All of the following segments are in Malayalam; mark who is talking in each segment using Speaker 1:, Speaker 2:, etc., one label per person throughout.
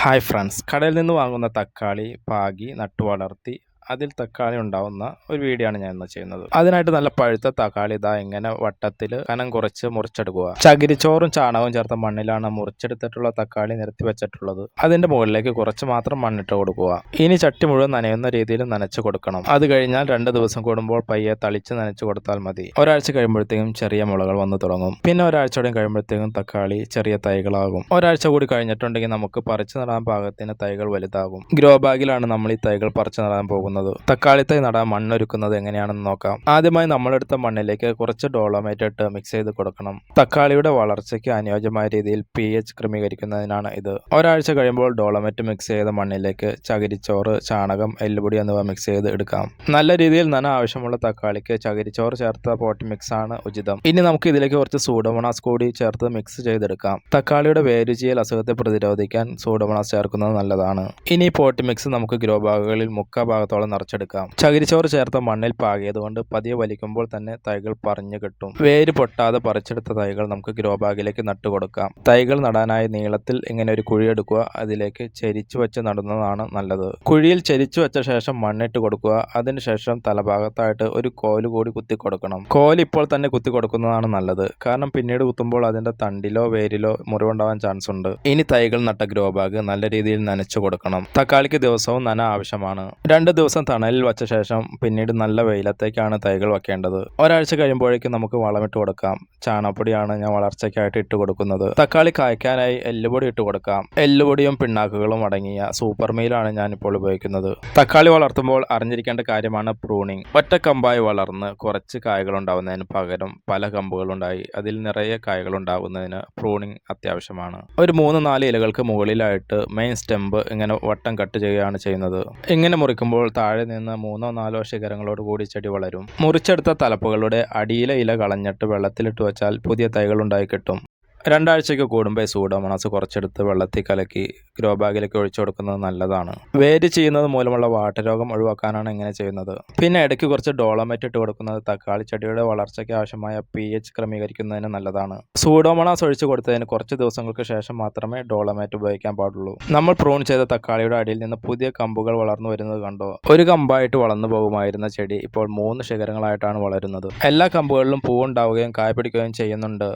Speaker 1: Hi friends. കടയിൽ നിന്ന് വാങ്ങുന്ന തക്കാളി പാകി നട്ടു വളർത്തി അതിൽ തക്കാളി ഉണ്ടാവുന്ന ഒരു വീഡിയോ ആണ് ഞാൻ ഇന്ന് ചെയ്യുന്നത്. അതിനായിട്ട് നല്ല പഴുത്ത തക്കാളി ഇതാ ഇങ്ങനെ വട്ടത്തിൽ കനം കുറച്ച് മുറിച്ചെടുക്കുക. ചകിരിച്ചോറും ചാണകവും ചേർത്ത മണ്ണിലാണ് മുറിച്ചെടുത്തിട്ടുള്ള തക്കാളി നിരത്തി വെച്ചിട്ടുള്ളത്. അതിന്റെ മുകളിലേക്ക് കുറച്ച് മാത്രം മണ്ണിട്ട് കൊടുക്കുക. ഇനി ചട്ടി മുഴുവൻ നനയുന്ന രീതിയിൽ നനച്ചു കൊടുക്കണം. അത് കഴിഞ്ഞാൽ രണ്ട് ദിവസം കൂടുമ്പോൾ പയ്യെ തളിച്ച് നനച്ചു കൊടുത്താൽ മതി. ഒരാഴ്ച കഴിയുമ്പോഴത്തേക്കും ചെറിയ മുളകൾ വന്നു തുടങ്ങും. പിന്നെ ഒരാഴ്ചയോടെ കഴിയുമ്പോഴത്തേക്കും തക്കാളി ചെറിയ തൈകളാകും. ഒരാഴ്ച കൂടി കഴിഞ്ഞിട്ടുണ്ടെങ്കിൽ നമുക്ക് പറിച്ചു നടാൻ പാകത്തിന് തൈകൾ വലുതാകും. ഗ്രോ ബാഗിലാണ് നമ്മൾ ഈ തൈകൾ പറിച്ചു നടാൻ പോകുന്നത്. തക്കാളി തൈ നടാൻ മണ്ണൊരുക്കുന്നത് എങ്ങനെയാണെന്ന് നോക്കാം. ആദ്യമായി നമ്മളെടുത്ത മണ്ണിലേക്ക് കുറച്ച് ഡോളോമേറ്റ് ഇട്ട് മിക്സ് ചെയ്ത് കൊടുക്കണം. തക്കാളിയുടെ വളർച്ചയ്ക്ക് അനുയോജ്യമായ രീതിയിൽ പി എച്ച് ക്രമീകരിക്കുന്നതിനാണ് ഇത്. ഒരാഴ്ച കഴിയുമ്പോൾ ഡോളോമേറ്റ് മിക്സ് ചെയ്ത മണ്ണിലേക്ക് ചകിരിച്ചോറ് ചാണകം എല്ലുപൊടി എന്നിവ മിക്സ് ചെയ്ത് എടുക്കാം. നല്ല രീതിയിൽ നന ആവശ്യമുള്ള തക്കാളിക്ക് ചകിരിച്ചോറ് ചേർത്ത പോട്ട് മിക്സ് ആണ് ഉചിതം. ഇനി നമുക്ക് ഇതിലേക്ക് കുറച്ച് സൂഡോമോണാസ് കൂടി ചേർത്ത് മിക്സ് ചെയ്തെടുക്കാം. തക്കാളിയുടെ വേരുചിയൽ അസുഖത്തെ പ്രതിരോധിക്കാൻ സൂഡോമോണാസ് ചേർക്കുന്നത് നല്ലതാണ്. ഇനി പോട്ട് മിക്സ് നമുക്ക് ഗ്രോ ബാഗുകളിൽ മുക്കാ ഭാഗത്തോളം നിറച്ചെടുക്കാം. ചകിരിച്ചോറ് ചേർത്ത മണ്ണിൽ പാകിയതുകൊണ്ട് പതിയെ വലിക്കുമ്പോൾ തന്നെ തൈകൾ പറഞ്ഞു കിട്ടും. വേര് പൊട്ടാതെ പറിച്ചെടുത്ത തൈകൾ നമുക്ക് ഗ്രോ ബാഗിലേക്ക് നട്ടുകൊടുക്കാം. തൈകൾ നടാനായി നീളത്തിൽ ഇങ്ങനെ ഒരു കുഴി എടുക്കുക അതിലേക്ക് ചെരിച്ചു വെച്ച് നടുന്നതാണ് നല്ലത്. കുഴിയിൽ ചെരിച്ചു വെച്ച ശേഷം മണ്ണിട്ട് കൊടുക്കുക അതിനുശേഷം തലഭാഗത്തായിട്ട് ഒരു കോൽ കൂടി കുത്തി കൊടുക്കണം. കോൽ ഇപ്പോൾ തന്നെ കുത്തി കൊടുക്കുന്നതാണ് നല്ലത്. കാരണം പിന്നീട് കുത്തുമ്പോൾ അതിന്റെ തണ്ടിലോ വേരിലോ മുറിവുണ്ടാവാൻ ചാൻസ് ഉണ്ട്. ഇനി തൈകൾ നട്ട ഗ്രോ ബാഗ് നല്ല രീതിയിൽ നനച്ചു കൊടുക്കണം. തക്കാളിക്ക് ദിവസവും നന ആവശ്യമാണ്. രണ്ട് ദിവസം തണലിൽ വച്ച ശേഷം പിന്നീട് നല്ല വെയിലത്തേക്കാണ് തൈകൾ വെക്കേണ്ടത് ഒരാഴ്ച കഴിയുമ്പോഴേക്കും നമുക്ക് വളമിട്ട് കൊടുക്കാം. ചാണകപ്പൊടിയാണ് ഞാൻ വളർച്ചയ്ക്കായിട്ട് ഇട്ട് കൊടുക്കുന്നത്. തക്കാളി കായ്ക്കാനായി എല്ലുപൊടി ഇട്ട് കൊടുക്കാം. എല്ലുപൊടിയും പിണ്ണാക്കുകളും അടങ്ങിയ സൂപ്പർ മീലാണ് ഞാൻ ഇപ്പോൾ ഉപയോഗിക്കുന്നത്. തക്കാളി വളർത്തുമ്പോൾ അറിഞ്ഞിരിക്കേണ്ട കാര്യമാണ് പ്രൂണിങ് ഒറ്റ കമ്പായി വളർന്ന് കുറച്ച് കായകൾ ഉണ്ടാവുന്നതിന് പകരം പല കമ്പുകളുണ്ടായി അതിൽ നിറയെ കായകൾ ഉണ്ടാകുന്നതിന് പ്രൂണിങ് അത്യാവശ്യമാണ്. ഒരു മൂന്ന് നാല് ഇലകൾക്ക് മുകളിലായിട്ട് മെയിൻ സ്റ്റെമ്പ് ഇങ്ങനെ വട്ടം കട്ട് ചെയ്യുകയാണ് ചെയ്യുന്നത്. ഇങ്ങനെ മുറിക്കുമ്പോൾ താഴെ നിന്ന് മൂന്നോ നാലോ ശിഖരങ്ങളോട് കൂടി ചെടി വളരും. മുറിച്ചെടുത്ത തലപ്പുകളുടെ അടിയിലെ ഇല കളഞ്ഞിട്ട് വെള്ളത്തിലിട്ട് വെച്ചാൽ പുതിയ തൈകൾ ഉണ്ടായി കിട്ടും. രണ്ടാഴ്ചയ്ക്ക് കൂടുമ്പോൾ സൂഡോമോണാസ് കുറച്ചെടുത്ത് വെള്ളത്തിൽ കലക്കി ഗ്രോ ബാഗിലേക്ക് ഒഴിച്ചു കൊടുക്കുന്നത് നല്ലതാണ്. വേര് ചെയ്യുന്നത് മൂലമുള്ള വാട്ടരോഗം ഒഴിവാക്കാനാണ് ഇങ്ങനെ ചെയ്യുന്നത്. പിന്നെ ഇടയ്ക്ക് കുറച്ച് ഡോളമേറ്റ് ഇട്ട് കൊടുക്കുന്നത് തക്കാളി ചെടിയുടെ വളർച്ചയ്ക്ക് ആവശ്യമായ പി എച്ച് ക്രമീകരിക്കുന്നതിന് നല്ലതാണ്. സൂഡോമോണാസ് ഒഴിച്ചു കൊടുത്തതിന് കുറച്ച് ദിവസങ്ങൾക്ക് ശേഷം മാത്രമേ ഡോളമേറ്റ് ഉപയോഗിക്കാൻ പാടുള്ളൂ. നമ്മൾ പ്രൂൺ ചെയ്ത തക്കാളിയുടെ അടിയിൽ നിന്ന് പുതിയ കമ്പുകൾ വളർന്നു വരുന്നത് കണ്ടോ? ഒരു കമ്പായിട്ട് വളർന്നു പോകുമായിരുന്ന ചെടി ഇപ്പോൾ മൂന്ന് ശിഖരങ്ങളായിട്ടാണ് വളരുന്നത്. എല്ലാ കമ്പുകളിലും പൂവുണ്ടാവുകയും കായ പിടിക്കുകയും ചെയ്യുന്നുണ്ട്.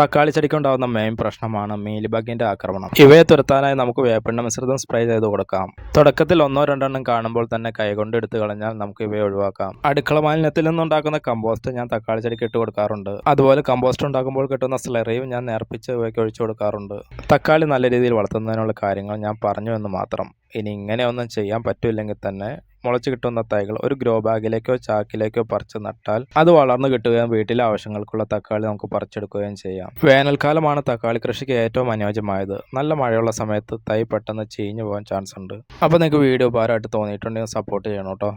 Speaker 1: തക്കാളി ചെടിക്കുണ്ടാകുന്ന മെയിൻ പ്രശ്നമാണ് മീലിബഗിന്റെ ആക്രമണം. ഇവയെ തുരത്താനായി നമുക്ക് വേപ്പെണ്ണ മിശ്രിതം സ്പ്രേ ചെയ്ത് കൊടുക്കാം. തുടക്കത്തിൽ ഒന്നോ രണ്ടെണ്ണം കാണുമ്പോൾ തന്നെ കൈകൊണ്ട് എടുത്തു കളഞ്ഞാൽ നമുക്ക് ഇവയെ ഒഴിവാക്കാം. അടുക്കള മാലിന്യത്തിൽ നിന്നുണ്ടാക്കുന്ന കമ്പോസ്റ്റ് ഞാൻ തക്കാളി ചെടിക്ക് ഇട്ട് കൊടുക്കാറുണ്ട്. അതുപോലെ കമ്പോസ്റ്റ് ഉണ്ടാക്കുമ്പോൾ കിട്ടുന്ന സ്ലറിയും ഞാൻ നേർപ്പിച്ച് ഇവയ്ക്ക് ഒഴിച്ചു കൊടുക്കാറുണ്ട്. തക്കാളി നല്ല രീതിയിൽ വളർത്തുന്നതിനുള്ള കാര്യങ്ങൾ ഞാൻ പറഞ്ഞു എന്ന് മാത്രം. ഇനി ഇങ്ങനെയൊന്നും ചെയ്യാൻ പറ്റില്ലെങ്കിൽ തന്നെ മുളച്ച് കിട്ടുന്ന തൈകൾ ഒരു ഗ്രോ ബാഗിലേക്കോ ചാക്കിലേക്കോ പറിച്ച് നട്ടാൽ അത് വളർന്നു കിട്ടുകയും വീട്ടിലെ ആവശ്യങ്ങൾക്കുള്ള തക്കാളി നമുക്ക് പറിച്ചെടുക്കുകയും ചെയ്യാം. വേനൽക്കാലമാണ് തക്കാളി കൃഷിക്ക് ഏറ്റവും അനുയോജ്യമായത്. നല്ല മഴയുള്ള സമയത്ത് തൈ പെട്ടെന്ന് ചീഞ്ഞു പോകാൻ ചാൻസ് ഉണ്ട്. അപ്പോൾ നിങ്ങൾക്ക് വീഡിയോ ഉപകാരമായിട്ട് തോന്നിയിട്ടുണ്ടെങ്കിൽ സപ്പോർട്ട് ചെയ്യണം കേട്ടോ.